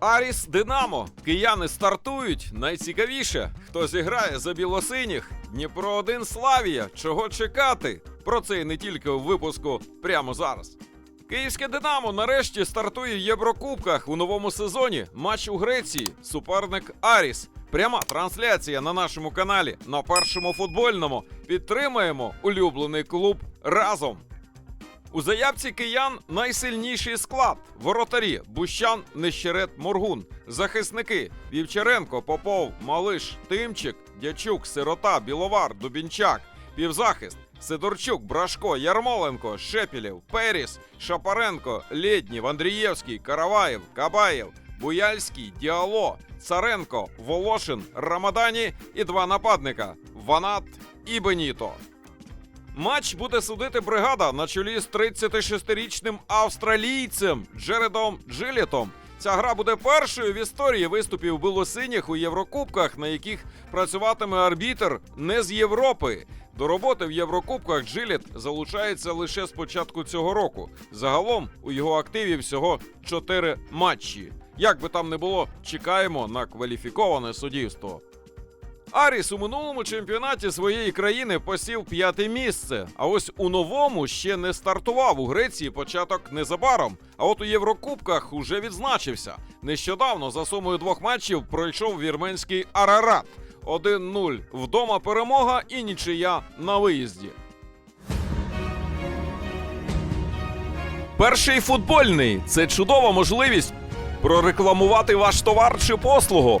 Аріс Динамо. Кияни стартують. Найцікавіше, хто зіграє за білосиніх. Дніпро 1 Славія. Чого чекати? Про це і не тільки в випуску прямо зараз. Київське Динамо нарешті стартує в Єврокубках у новому сезоні. Матч у Греції. Суперник Аріс. Пряма трансляція на нашому каналі на першому футбольному. Підтримаємо улюблений клуб разом. У заявці киян найсильніший склад: воротарі, Бущан, Нещерет, Моргун, захисники Вівчаренко, Попов, Малиш, Тимчик, Дячук, Сирота, Біловар, Дубінчак, півзахист. Сидорчук, Брашко, Ярмоленко, Шепілєв, Періс, Шапаренко, Лєднів, Андрієвський, Караваєв, Кабаєв, Буяльський, Діало, Царенко, Волошин, Рамадані і два нападника Ванат і Беніто. Матч буде судити бригада на чолі з 36-річним австралійцем Джередом Джилітом. Ця гра буде першою в історії виступів білосиніх у Єврокубках, на яких працюватиме арбітр не з Європи. До роботи в Єврокубках Джиліт залучається лише з початку цього року. Загалом у його активі всього 4 матчі. Як би там не було, чекаємо на кваліфіковане суддівство. Аріс у минулому чемпіонаті своєї країни посів п'яте місце. А ось у новому ще не стартував у Греції початок незабаром. А от у Єврокубках уже відзначився. Нещодавно за сумою двох матчів пройшов вірменський Арарат. 1-0 вдома перемога і нічия на виїзді. Перший футбольний це чудова можливість прорекламувати ваш товар чи послугу.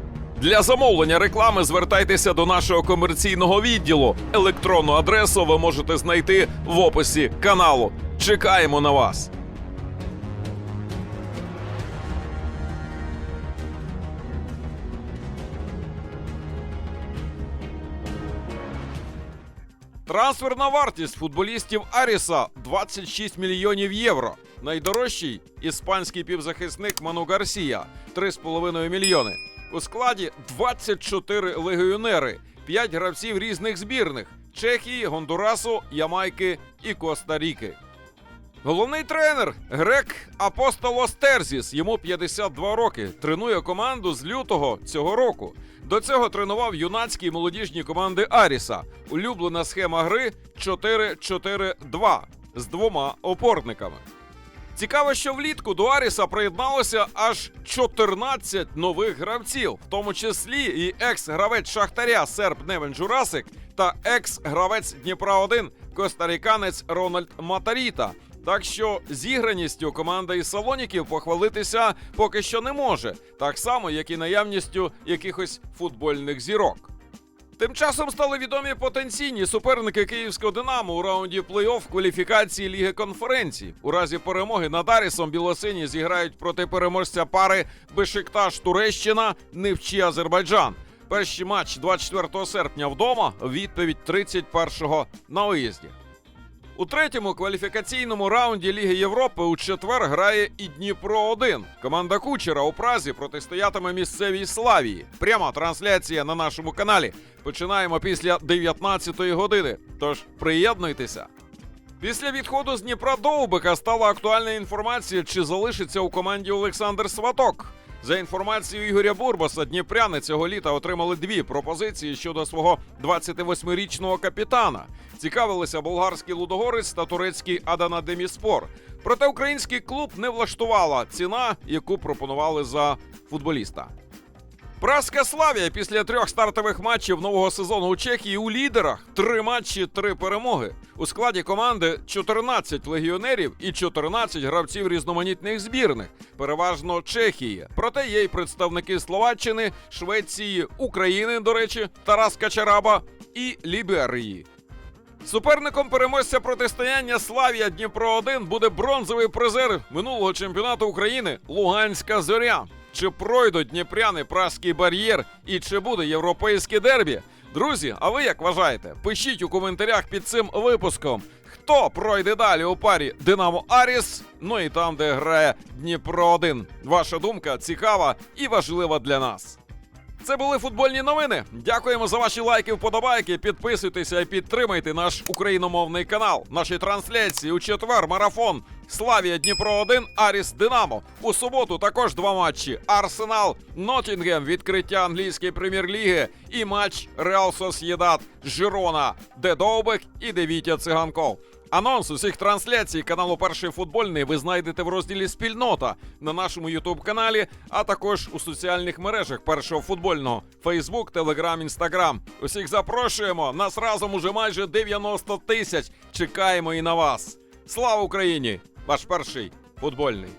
Для замовлення реклами звертайтеся до нашого комерційного відділу. Електронну адресу ви можете знайти в описі каналу. Чекаємо на вас. Трансферна вартість футболістів Аріса 26 мільйонів євро. Найдорожчий іспанський півзахисник Ману Гарсія 3,5 мільйони. У складі 24 легіонери, 5 гравців різних збірних Чехії, Гондурасу, Ямайки і Коста-Ріки. Головний тренер грек Апостолос Терзіс. Йому 52 роки. Тренує команду з лютого цього року. До цього тренував юнацькі і молодіжні команди Аріса. Улюблена схема гри 4-4-2 з двома опорниками. Цікаво, що влітку до Аріса приєдналося аж 14 нових гравців, в тому числі і екс-гравець Шахтаря Серб Невен Журасик та екс-гравець Дніпра 1 костаріканець Рональд Матаріта. Так що зіграністю команда із Салоніків похвалитися поки що не може, так само як і наявністю якихось футбольних зірок. Тим часом стали відомі потенційні суперники київського Динамо у раунді плей-офф кваліфікації Ліги конференції. У разі перемоги над Арісом білосині зіграють проти переможця пари Бешикташ Туреччина, Невчі Азербайджан. Перший матч 24 серпня вдома, відповідь 31-го на виїзді. У третьому кваліфікаційному раунді Ліги Європи у четвер грає і Дніпро 1 Команда Кучера у Празі протистоятиме місцевій Славії. Пряма трансляція на нашому каналі. Починаємо після 19-ї години. Тож приєднуйтеся. Після відходу з Дніпра Довбика стала актуальна інформація, чи залишиться у команді Олександр Сваток. За інформацією Ігоря Бурбаса, дніпряни цього літа отримали дві пропозиції щодо свого 28-річного капітана. Цікавилися болгарський лудогорець та турецький Адана Деміспор. Проте український клуб не влаштувала ціна, яку пропонували за футболіста. Праська Славія після трьох стартових матчів нового сезону у Чехії у лідерах. Три матчі, три перемоги. У складі команди 14 легіонерів і 14 гравців різноманітних збірних, переважно Чехії. Проте є й представники Словаччини, Швеції, України, до речі, Тарас Качараба і Ліберії. Суперником переможця протистояння Славія Дніпро 1 буде бронзовий призер минулого чемпіонату України Луганська зоря. Чи пройдуть дніпряни пражський бар'єр і чи буде європейське дербі? Друзі, а ви як вважаєте? Пишіть у коментарях під цим випуском. Хто пройде далі у парі Динамо Аріс? Ну і там, де грає Дніпро 1 Ваша думка цікава і важлива для нас. Це були футбольні новини. Дякуємо за ваші лайки, вподобайки. Підписуйтеся і підтримайте наш україномовний канал. Наші трансляції у четвер марафон Славія Дніпро 1 Аріс Динамо. У суботу також два матчі: Арсенал, Нотінгем, відкриття англійської прем'єр-ліги і матч Реал Сосєдат Жирона, де Довбек і де Вітя Циганков. Анонс усіх трансляцій каналу Перший футбольний ви знайдете в розділі Спільнота на нашому Ютуб каналі, а також у соціальних мережах першого футбольного Фейсбук, Телеграм, Інстаграм. Усіх запрошуємо. Нас разом уже майже 90 тисяч. Чекаємо і на вас. Слава Україні! Ваш перший футбольний.